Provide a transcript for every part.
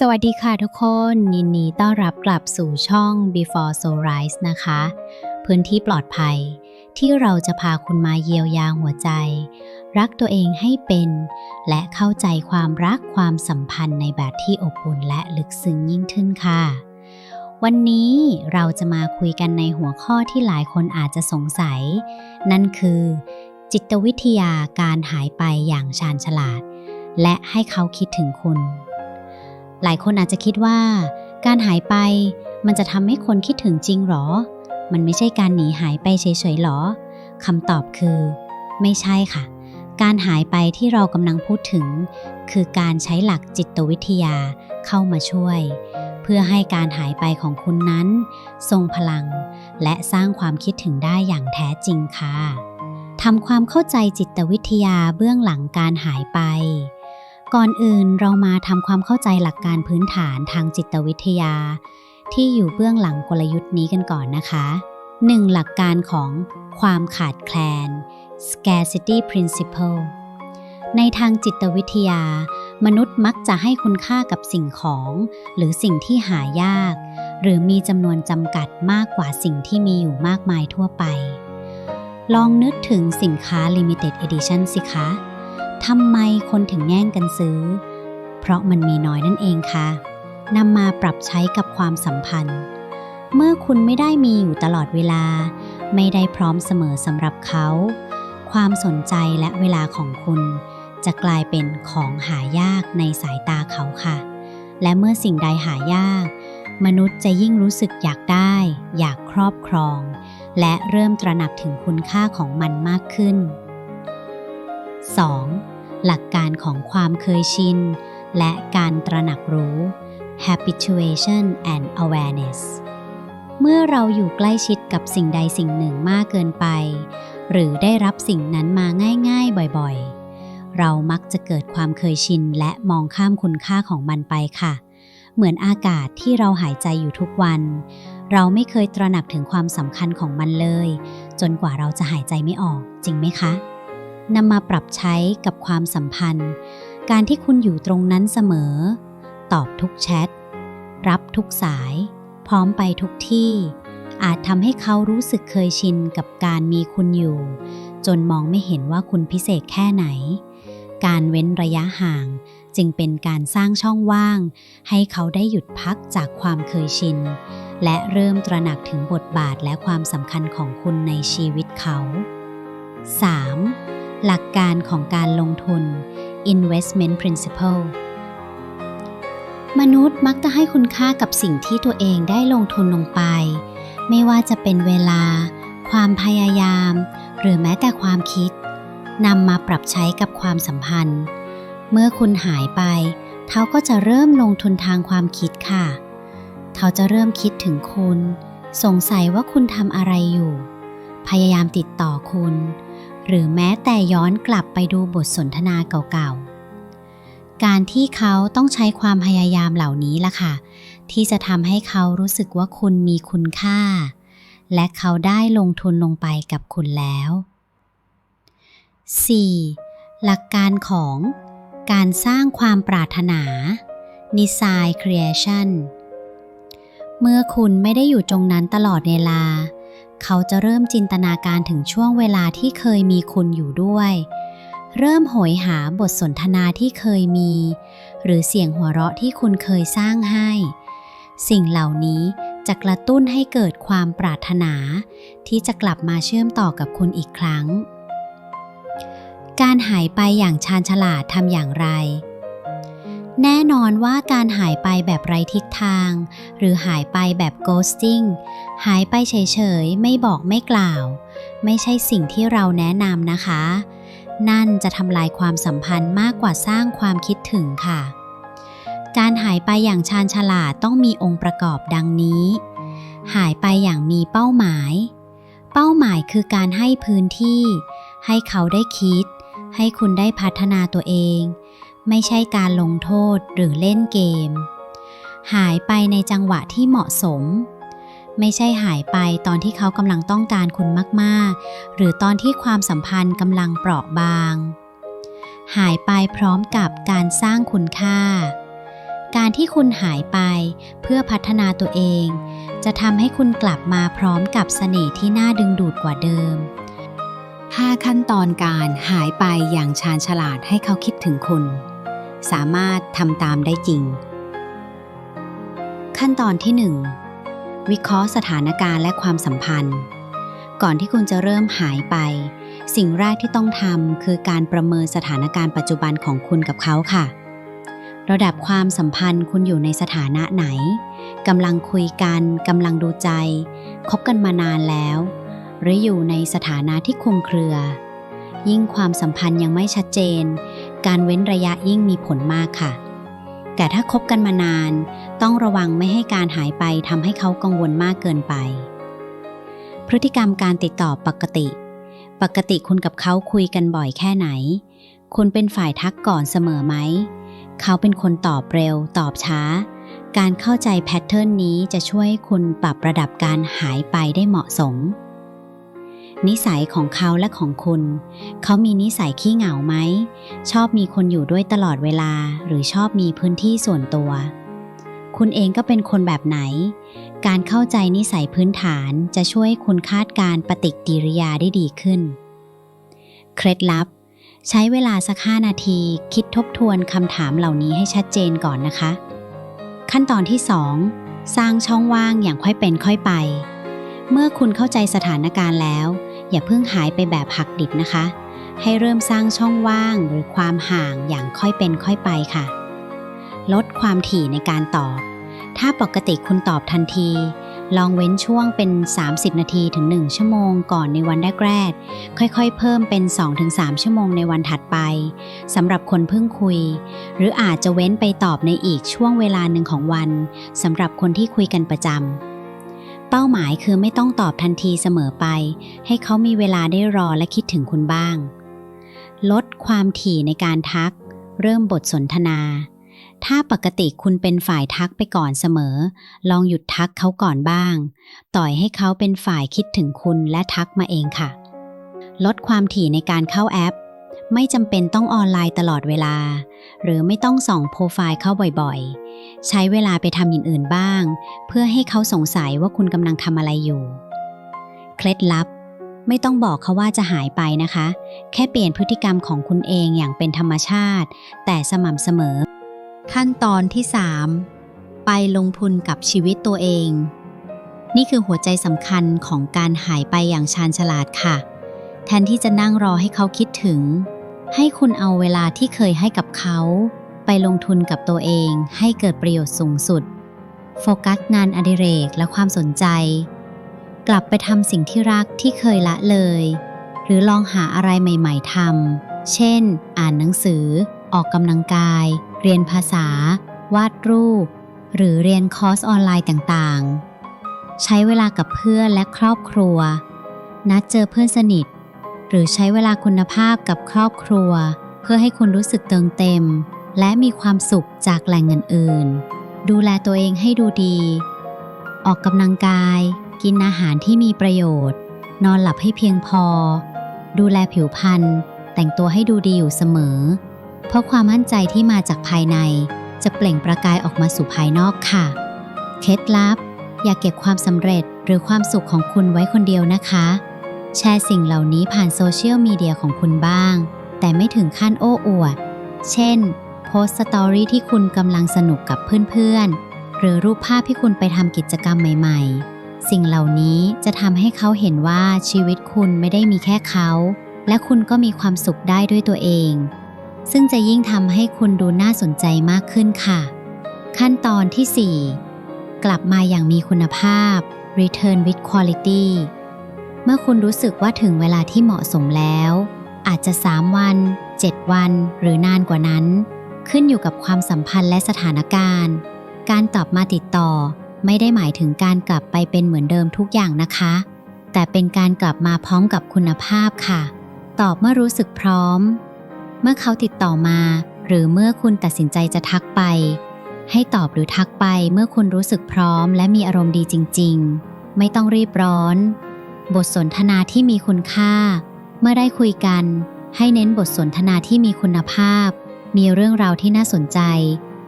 สวัสดีค่ะทุกคน ยินดีต้อนรับกลับสู่ช่อง Before Sunrise นะคะ พื้นที่ปลอดภัย ที่เราจะพาคุณมาเยียวยาหัวใจ รักตัวเองให้เป็น และเข้าใจความรักความสัมพันธ์ในแบบที่อบอุ่นและลึกซึ้งยิ่งขึ้นค่ะ วันนี้เราจะมาคุยกันในหัวข้อที่หลายคนอาจจะสงสัย นั่นคือ จิตวิทยาการหายไปอย่างชาญฉลาด และให้เขาคิดถึงคุณ หลายคนอาจจะคิดว่า การหายไปมันจะทำให้คนคิดถึงจริงหรอ มันไม่ใช่การหนีหายไปเฉยๆหรอคำตอบคือ ไม่ใช่ค่ะ การหายไปที่เรากำลังพูดถึง คือการใช้หลักจิตวิทยาเข้ามาช่วย เพื่อให้การหายไปของคุณนั้น ทรงพลัง และสร้างความคิดถึงได้อย่างแท้จริงค่ะทำความเข้าใจจิตวิทยาเบื้องหลังการหายไป ก่อนอื่นเรามาทำความเข้าใจหลักการพื้นฐานทางจิตวิทยา ที่อยู่เบื้องหลังกลยุทธ์นี้กันก่อนนะคะ 1. หลักการของความขาดแคลน scarcity principle ในทางจิตวิทยา มนุษย์มักจะให้คุณค่ากับสิ่งของ หรือสิ่งที่หายาก หรือมีจำนวนจำกัดมากกว่าสิ่งที่มีอยู่มากมายทั่วไป ลองนึกถึงสินค้า limited edition สิคะ ทำไมคนถึงแย่งกันซื้อ เพราะมันมีน้อยนั่นเองค่ะนำมาปรับใช้กับความสัมพันธ์ เมื่อคุณไม่ได้มีอยู่ตลอดเวลา ไม่ได้พร้อมเสมอสำหรับเขา ความสนใจและเวลาของคุณจะกลายเป็นของหายากในสายตาเขาค่ะ และเมื่อสิ่งใดหายาก มนุษย์จะยิ่งรู้สึกอยากได้ อยากครอบครอง และเริ่มตระหนักถึงคุณค่าของมันมากขึ้น 2. หลักการของความเคยชิน และการตระหนักรู้ habituation and awareness เมื่อเราอยู่ใกล้ชิดกับสิ่งใดสิ่งหนึ่งมากเกินไป หรือได้รับสิ่งนั้นมาง่ายๆ บ่อยๆ เรามักจะเกิดความเคยชินและมองข้ามคุณค่าของมันไปค่ะ เหมือนอากาศที่เราหายใจอยู่ทุกวัน เราไม่เคยตระหนักถึงความสำคัญของมันเลย จนกว่าเราจะหายใจไม่ออกจริงไหมคะ นำมาปรับใช้กับความสัมพันธ์ การที่คุณอยู่ตรงนั้นเสมอ ตอบทุกแชท รับทุกสาย พร้อมไปทุกที่ อาจทำให้เขารู้สึกเคยชินกับการมีคุณอยู่ จนมองไม่เห็นว่าคุณพิเศษแค่ไหน การเว้นระยะห่างจึงเป็นการสร้างช่องว่าง ให้เขาได้หยุดพักจากความเคยชิน และเริ่มตระหนักถึงบทบาทและความสำคัญของคุณในชีวิตเขา 3. หลักการของการลงทุน investment principle มนุษย์มักจะให้คุณค่ากับสิ่งที่ตัวเองได้ลงทุนลงไป ไม่ว่าจะเป็นเวลา ความพยายาม หรือแม้แต่ความคิดนำมาปรับใช้กับความสัมพันธ์ เมื่อคุณหายไป เขาก็จะเริ่มลงทุนทางความคิดค่ะ เขาจะเริ่มคิดถึงคุณ สงสัยว่าคุณทำอะไรอยู่ พยายามติดต่อคุณ หรือแม้แต่ย้อนกลับไปดูบทสนทนาเก่าๆ การที่เขาต้องใช้ความพยายามเหล่านี้ล่ะค่ะ ที่จะทำให้เขารู้สึกว่าคุณมีคุณค่า และเขาได้ลงทุนลงไปกับคุณแล้ว 4. หลักการของการสร้างความปรารถนา Design Creation เมื่อคุณไม่ได้อยู่ตรงนั้นตลอดเวลา เขาจะเริ่มจินตนาการถึงช่วงเวลาที่เคยมีคุณอยู่ด้วย เริ่มโหยหาบทสนทนาที่เคยมี หรือเสียงหัวเราะที่คุณเคยสร้างให้ สิ่งเหล่านี้จะกระตุ้นให้เกิดความปรารถนา ที่จะกลับมาเชื่อมต่อกับคุณอีกครั้ง การหายไปอย่างชาญฉลาดทำอย่างไร แน่นอนว่าการหายไปแบบไร้ทิศทาง หรือหายไปแบบ ghosting หายไปเฉยๆ ไม่บอกไม่กล่าว ไม่ใช่สิ่งที่เราแนะนำนะคะ นั่นจะทำลายความสัมพันธ์มากกว่าสร้างความคิดถึงค่ะ การหายไปอย่างชาญฉลาดต้องมีองค์ประกอบดังนี้ หายไปอย่างมีเป้าหมาย เป้าหมายคือการให้พื้นที่ ให้เขาได้คิด ให้คุณได้พัฒนาตัวเอง ไม่ใช่การลงโทษหรือเล่นเกม หายไปในจังหวะที่เหมาะสม ไม่ใช่หายไปตอนที่เขากำลังต้องการคุณมากๆ หรือตอนที่ความสัมพันธ์กำลังเปราะบาง หายไปพร้อมกับการสร้างคุณค่า การที่คุณหายไปเพื่อพัฒนาตัวเอง จะทำให้คุณกลับมาพร้อมกับเสน่ห์ที่น่าดึงดูดกว่าเดิม5ขั้นตอนการหายไปอย่างชาญฉลาดให้เขาคิดถึงคุณ สามารถทำตามได้จริง ขั้นตอนที่ 1 วิเคราะห์สถานการณ์และความสัมพันธ์ ก่อนที่คุณจะเริ่มหายไป สิ่งแรกที่ต้องทำคือการประเมินสถานการณ์ปัจจุบันของคุณกับเขาค่ะ ระดับความสัมพันธ์คุณอยู่ในสถานะไหนกำลังคุยกันกำลังดูใจคบกันมานานแล้ว หรืออยู่ในสถานะที่คลุมเครือ ยิ่งความสัมพันธ์ยังไม่ชัดเจน การเว้นระยะยิ่งมีผลมากค่ะ แต่ถ้าคบกันมานาน ต้องระวังไม่ให้การหายไปทำให้เขากังวลมากเกินไป พฤติกรรมการติดต่อปกติ ปกติคุณกับเขาคุยกันบ่อยแค่ไหน คุณเป็นฝ่ายทักก่อนเสมอไหม เขาเป็นคนตอบเร็ว ตอบช้า การเข้าใจแพทเทิร์นนี้จะช่วยให้คุณปรับระดับการหายไปได้เหมาะสม นิสัยของเขาและของคุณ เขามีนิสัยขี้เหงาไหม ชอบมีคนอยู่ด้วยตลอดเวลา หรือชอบมีพื้นที่ส่วนตัว คุณเองก็เป็นคนแบบไหน การเข้าใจนิสัยพื้นฐานจะช่วยให้คุณคาดการณ์ปฏิกิริยาได้ดีขึ้น เคล็ดลับ ใช้เวลาสัก5นาทีคิดทบทวนคำถามเหล่านี้ให้ชัดเจนก่อนนะคะ ขั้นตอนที่ 2 สร้างช่องว่างอย่างค่อยเป็นค่อยไปเมื่อคุณเข้าใจสถานการณ์แล้ว อย่าเพิ่งหายไปแบบหักดิบนะคะ ให้เริ่มสร้างช่องว่างหรือความห่างอย่างค่อยเป็นค่อยไปค่ะ ลดความถี่ในการตอบ ถ้าปกติคุณตอบทันที ลองเว้นช่วงเป็น 30 นาทีถึง 1 ชั่วโมงก่อนในวันแรกๆค่อยๆ เพิ่มเป็น 2-3 ชั่วโมงในวันถัดไปสำหรับคนเพิ่งคุย หรืออาจจะเว้นไปตอบในอีกช่วงเวลาหนึ่งของวันสำหรับคนที่คุยกันประจำ ป้าหมายคือไม่ต้องตอบทันทีเสมอไป ให้เขามีเวลาได้รอและคิดถึงคุณบ้าง ลดความถี่ในการทัก เริ่มบทสนทนา ถ้าปกติคุณเป็นฝ่ายทักไปก่อนเสมอ ลองหยุดทักเขาก่อนบ้าง ต่อยให้เขาเป็นฝ่ายคิดถึงคุณและทักมาเองค่ะ ลดความถี่ในการเข้าแอป ไม่จำเป็นต้องออนไลน์ตลอดเวลา หรือไม่ต้องส่องโปรไฟล์เข้าบ่อยๆ ใช้เวลาไปทำอย่างอื่นบ้าง เพื่อให้เขาสงสัยว่าคุณกำลังทำอะไรอยู่ เคล็ดลับ ไม่ต้องบอกเขาว่าจะหายไปนะคะ แค่เปลี่ยนพฤติกรรมของคุณเองอย่างเป็นธรรมชาติ แต่สม่ำเสมอ ขั้นตอนที่ 3 ไปลงทุนกับชีวิตตัวเอง นี่คือหัวใจสำคัญของการหายไปอย่างชาญฉลาดค่ะแทนที่จะนั่งรอให้เขาคิดถึง ให้คุณเอาเวลาที่เคยให้กับเขา ไปลงทุนกับตัวเองให้เกิดประโยชน์สูงสุด โฟกัสงานอดิเรกและความสนใจ กลับไปทำสิ่งที่รักที่เคยละเลย หรือลองหาอะไรใหม่ ๆทำเช่น อ่านหนังสือ ออกกำลังกาย เรียนภาษา วาดรูป หรือเรียนคอร์สออนไลน์ต่างๆ ใช้เวลากับเพื่อนและครอบครัว นัดเจอเพื่อนสนิท หรือใช้เวลาคุณภาพกับครอบครัว เพื่อให้คุณรู้สึกเติมเต็ม และมีความสุขจากแหล่งเงินอื่น ดูแลตัวเองให้ดูดี ออกกำลังกาย กินอาหารที่มีประโยชน์ นอนหลับให้เพียงพอ ดูแลผิวพรรณแต่งตัวให้ดูดีอยู่เสมอ เพราะความมั่นใจที่มาจากภายใน จะเปล่งประกายออกมาสู่ภายนอกค่ะ เคล็ดลับ อย่าเก็บความสำเร็จหรือความสุขของคุณไว้คนเดียวนะคะ แชร์สิ่งเหล่านี้ผ่านโซเชียลมีเดียของคุณบ้าง แต่ไม่ถึงขั้นโอ้อวด เช่น โพสต์สตอรี่ที่คุณกำลังสนุกกับเพื่อนๆ หรือรูปภาพที่คุณไปทำกิจกรรมใหม่ ๆ สิ่งเหล่านี้จะทำให้เขาเห็นว่าชีวิตคุณไม่ได้มีแค่เขา และคุณก็มีความสุขได้ด้วยตัวเอง ซึ่งจะยิ่งทำให้คุณดูน่าสนใจมากขึ้นค่ะ ขั้นตอนที่ 4 กลับมาอย่างมีคุณภาพ Return with Quality เมื่อคุณรู้สึกว่าถึงเวลาที่เหมาะสมแล้ว อาจจะ 3 วัน 7 วัน หรือนานกว่านั้น ขึ้นอยู่กับความสัมพันธ์และสถานการณ์ การตอบมาติดต่อ ไม่ได้หมายถึงการกลับไปเป็นเหมือนเดิมทุกอย่างนะคะ แต่เป็นการกลับมาพร้อมกับคุณภาพค่ะ ตอบเมื่อรู้สึกพร้อม เมื่อเขาติดต่อมา หรือเมื่อคุณตัดสินใจจะทักไป ให้ตอบหรือทักไปเมื่อคุณรู้สึกพร้อม และมีอารมณ์ดีจริง ๆ ไม่ต้องรีบร้อน บทสนทนาที่มีคุณค่า เมื่อได้คุยกัน ให้เน้นบทสนทนาที่มีคุณภาพ มีเรื่องราวที่น่าสนใจ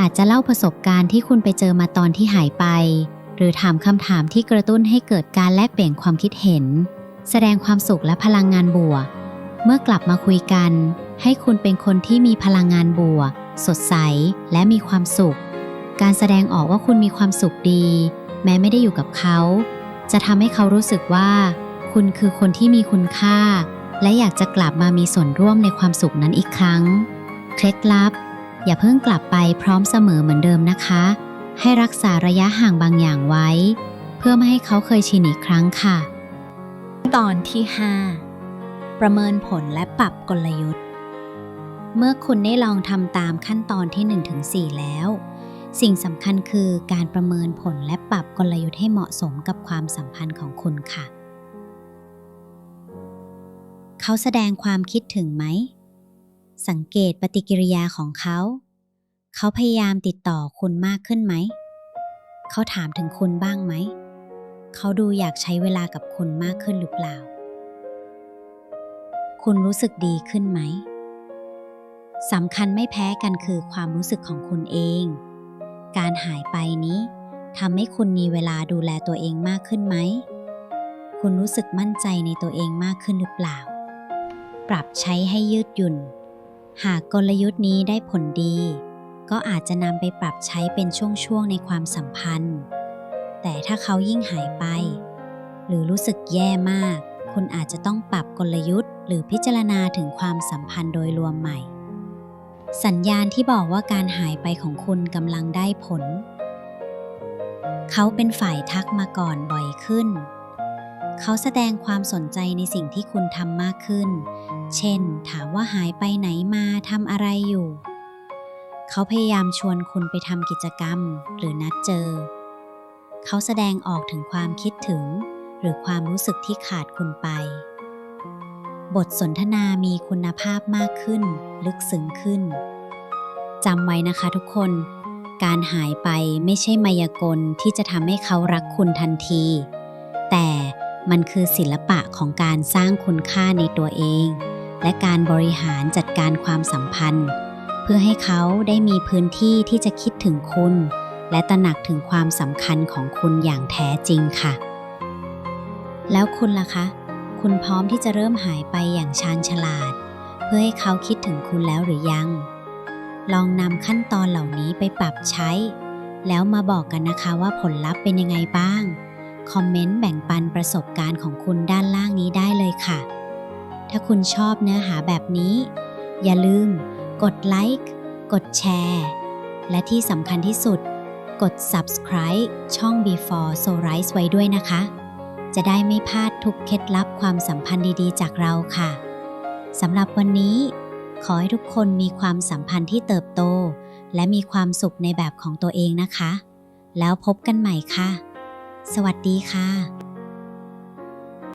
อาจจะเล่าประสบการณ์ที่คุณไปเจอมาตอนที่หายไป หรือถามคำถามที่กระตุ้นให้เกิดการแลกเปลี่ยนความคิดเห็น แสดงความสุขและพลังงานบวก เมื่อกลับมาคุยกัน ให้คุณเป็นคนที่มีพลังงานบวก สดใส และมีความสุข การแสดงออกว่าคุณมีความสุขดี แม้ไม่ได้อยู่กับเขา จะทำให้เขารู้สึกว่า คุณคือคนที่มีคุณค่า และอยากจะกลับมามีส่วนร่วมในความสุขนั้นอีกครั้ง เคล็ดลับ อย่าเพิ่งกลับไปพร้อมเสมอเหมือนเดิมนะคะ ให้รักษาระยะห่างบางอย่างไว้ เพื่อไม่ให้เขาเคยชินอีกครั้งค่ะ ตอนที่ 5 ประเมินผลและปรับกลยุทธ์ เมื่อคุณได้ลองทำตามขั้นตอนที่ 1-4 แล้วสิ่งสำคัญคือการประเมินผลและปรับกลยุทธ์ให้เหมาะสมกับความสัมพันธ์ของคุณค่ะ เขาแสดงความคิดถึงไหม สังเกตปฏิกิริยาของเขา เขาพยายามติดต่อคุณมากขึ้นไหม เขาถามถึงคุณบ้างไหม เขาดูอยากใช้เวลากับคุณมากขึ้นหรือเปล่า คุณรู้สึกดีขึ้นไหมสำคัญไม่แพ้กันคือความรู้สึกของคุณเอง การหายไปนี้ทำให้คุณมีเวลาดูแลตัวเองมากขึ้นไหม คุณรู้สึกมั่นใจในตัวเองมากขึ้นหรือเปล่า ปรับใช้ให้ยืดหยุ่น หากกลยุทธ์นี้ได้ผลดี ก็อาจจะนำไปปรับใช้เป็นช่วงๆในความสัมพันธ์ แต่ถ้าเขายิ่งหายไป หรือรู้สึกแย่มาก คุณอาจจะต้องปรับกลยุทธ์ หรือพิจารณาถึงความสัมพันธ์โดยรวมใหม่ สัญญาณที่บอกว่าการหายไปของคุณกำลังได้ผล เขาเป็นฝ่ายทักมาก่อนบ่อยขึ้น เขาแสดงความสนใจในสิ่งที่คุณทำมากขึ้น เช่น ถามว่าหายไปไหนมาทำอะไรอยู่ เขาพยายามชวนคุณไปทำกิจกรรม หรือนัดเจอ เขาแสดงออกถึงความคิดถึง หรือความรู้สึกที่ขาดคุณไป บทสนทนามีคุณภาพมากขึ้น ลึกซึ้งขึ้นจำไว้นะคะทุกคน การหายไปไม่ใช่มายากลที่จะทำให้เขารักคุณทันที แต่ มันคือศิลปะของการสร้างคุณค่าในตัวเอง และการบริหารจัดการความสัมพันธ์ เพื่อให้เขาได้มีพื้นที่ที่จะคิดถึงคุณ และตระหนักถึงความสำคัญของคุณอย่างแท้จริงค่ะ แล้วคุณล่ะคะ คุณพร้อมที่จะเริ่มหายไปอย่างชาญฉลาด เพื่อให้เขาคิดถึงคุณแล้วหรือยัง ลองนำขั้นตอนเหล่านี้ไปปรับใช้ แล้วมาบอกกันนะคะว่าผลลัพธ์เป็นยังไงบ้าง คอมเมนต์แบ่งปันประสบการณ์ของคุณด้านล่างนี้ได้เลยค่ะ ถ้าคุณชอบเนื้อหาแบบนี้ อย่าลืม กดไลค์ กดแชร์ และที่สำคัญที่สุด กด subscribe ช่อง Before So Rise ไว้ด้วยนะคะ จะได้ไม่พลาดทุกเคล็ดลับความสัมพันธ์ดีๆ จากเราค่ะสำหรับวันนี้ ขอให้ทุกคนมีความสัมพันธ์ที่เติบโต และมีความสุขในแบบของตัวเองนะคะ แล้วพบกันใหม่ค่ะ สวัสดีค่ะ